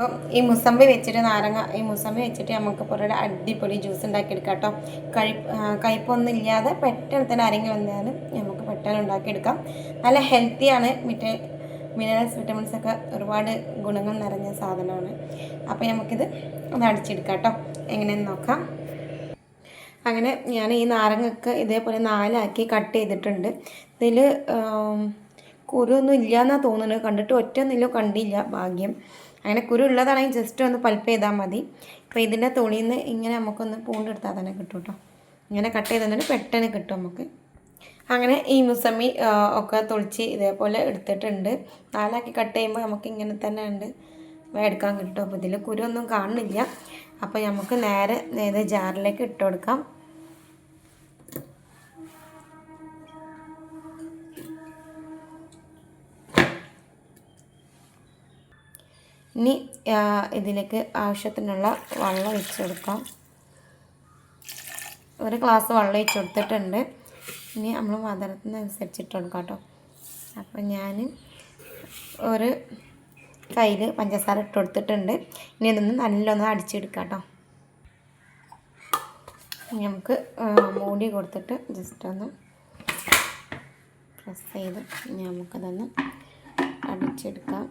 അപ്പോൾ ഈ മുസമ്പി വെച്ചിട്ട് നാരങ്ങ ഈ മുസമ്പി വെച്ചിട്ട് നമുക്ക് ഒരു അടിപൊളി ജ്യൂസ് ഉണ്ടാക്കിയെടുക്കാം കേട്ടോ. കഴി കയ്പൊന്നും ഇല്ലാതെ പെട്ടെന്ന് തന്നെ ആരെങ്കിലും വന്നാലും നമുക്ക് പെട്ടെന്ന് ഉണ്ടാക്കിയെടുക്കാം. നല്ല ഹെൽത്തിയാണ് മറ്റേ മിനറൽസ് വിറ്റമിൻസ് ഒക്കെ ഒരുപാട് ഗുണങ്ങൾ നിറഞ്ഞ സാധനമാണ്. അപ്പോൾ നമുക്കിത് ഒന്ന് അടിച്ചെടുക്കാം കേട്ടോ. എങ്ങനെയെന്ന് നോക്കാം. അങ്ങനെ ഞാൻ ഈ നാരങ്ങക്ക് ഇതേപോലെ നാലാക്കി കട്ട് ചെയ്തിട്ടുണ്ട്. ഇതിൽ കുരുവൊന്നും ഇല്ല എന്നാണ് തോന്നുന്നത്. കണ്ടിട്ട് ഒറ്റ ഒന്നില്ലോ കണ്ടില്ല ഭാഗ്യം. അങ്ങനെ കുരു ഉള്ളതാണെങ്കിൽ ജസ്റ്റ് ഒന്ന് പൽപ്പ് ചെയ്താൽ മതി. അപ്പോൾ ഇതിന്റെ തുണിയിൽ നിന്ന് ഇങ്ങനെ നമുക്കൊന്ന് പൂണ്ടെടുത്താൽ തന്നെ കിട്ടും കേട്ടോ. ഇങ്ങനെ കട്ട് ചെയ്തിട്ട് പെട്ടെന്ന് കിട്ടും നമുക്ക്. അങ്ങനെ ഈ മുസമ്മി ഒക്കെ തൊളിച്ച് ഇതേപോലെ എടുത്തിട്ടുണ്ട്. നാലാക്കി കട്ട് ചെയ്യുമ്പോൾ നമുക്ക് ഇങ്ങനെ തന്നെ ഉണ്ട്. എടുക്കാൻ കിട്ടും. അപ്പോൾ ഇതിൽ കുരു ഒന്നും കാണുന്നില്ല. അപ്പോൾ നമുക്ക് നേരെ നേരെ ജാറിലേക്ക് ഇട്ട് കൊടുക്കാം. ഇനി ഇതിലേക്ക് ആവശ്യത്തിനുള്ള വെള്ളം ഒഴിച്ച് കൊടുക്കാം ഒരു ഗ്ലാസ് വെള്ളം ഒഴിച്ച് കൊടുത്തിട്ടുണ്ട് ഇനി നമ്മൾ മധുരത്തിനനുസരിച്ച് ഇട്ട് കൊടുക്കാം കേട്ടോ. അപ്പം ഞാൻ ഒരു കയ്യിൽ പഞ്ചസാര ഇട്ട് കൊടുത്തിട്ടുണ്ട്. ഇനി ഇതൊന്ന് നല്ലൊന്ന് അടിച്ചെടുക്കാം കേട്ടോ. നമുക്ക് മൂടി കൊടുത്തിട്ട് ജസ്റ്റ് ഒന്ന് പ്രസ് ചെയ്ത് ഇനി നമുക്കതൊന്ന് അടിച്ചെടുക്കാം.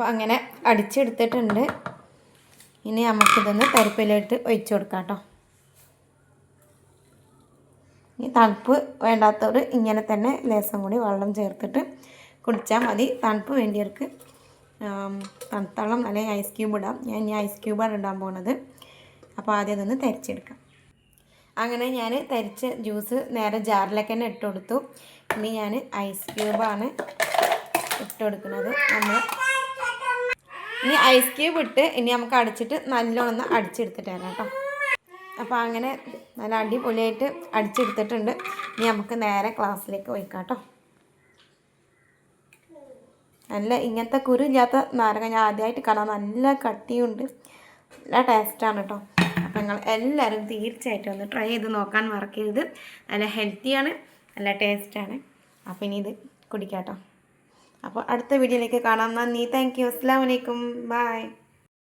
അപ്പോൾ അങ്ങനെ അടിച്ചെടുത്തിട്ടുണ്ട്. ഇനി നമുക്കിതൊന്ന് തരിപ്പിലിട്ട് ഒഴിച്ചു കൊടുക്കാം കേട്ടോ ഇനി തണുപ്പ് വേണ്ടാത്തവർ ഇങ്ങനെ തന്നെ ലേസം കൂടി വെള്ളം ചേർത്തിട്ട് കുടിച്ചാൽ മതി. തണുപ്പ് വേണ്ടിയവർക്ക് തണുത്തള്ളം തണുത്തളം അല്ലെങ്കിൽ ഐസ് ക്യൂബ് ഇടാം. ഞാൻ ഇനി ഐസ് ക്യൂബാണ് ഇടാൻ പോകുന്നത് അപ്പോൾ ആദ്യം അതൊന്ന് തരിച്ചെടുക്കാം. അങ്ങനെ ഞാൻ തരിച്ച ജ്യൂസ് നേരെ ജാറിലേക്ക് തന്നെ ഇട്ട് കൊടുത്തു. ഇനി ഞാൻ ഐസ് ക്യൂബാണ് ഇട്ട് കൊടുക്കുന്നത്. നമ്മൾ ഇനി ഐസ് ക്യൂബ് ഇട്ട് ഇനി നമുക്ക് അടിച്ചിട്ട് നല്ലോണം അടിച്ചെടുത്തിട്ട് തരാം കേട്ടോ. അപ്പോൾ അങ്ങനെ നല്ല അടിപൊളിയായിട്ട് അടിച്ചെടുത്തിട്ടുണ്ട്. ഇനി നമുക്ക് നേരെ ക്ലാസ്സിലേക്ക് പോയിക്കാം കേട്ടോ. നല്ല ഇങ്ങനത്തെ കുരു ഇല്ലാത്ത നാരങ്ങ ഞാൻ ആദ്യമായിട്ട് കാണാൻ നല്ല കട്ടിയുണ്ട്. നല്ല ടേസ്റ്റാണ് കേട്ടോ. അപ്പോൾ നിങ്ങൾ എല്ലാവരും തീർച്ചയായിട്ടും ഒന്ന് ട്രൈ ചെയ്ത് നോക്കാൻ മറക്കരുത്. നല്ല ഹെൽത്തിയാണ് നല്ല ടേസ്റ്റാണ് അപ്പോൾ ഇനി ഇത് കുടിക്കാം കേട്ടോ. അപ്പോൾ അടുത്ത വീഡിയോയിലേക്ക് കാണാം. നന്ദി. താങ്ക് യു അസ്സാം വലൈക്കും ബൈ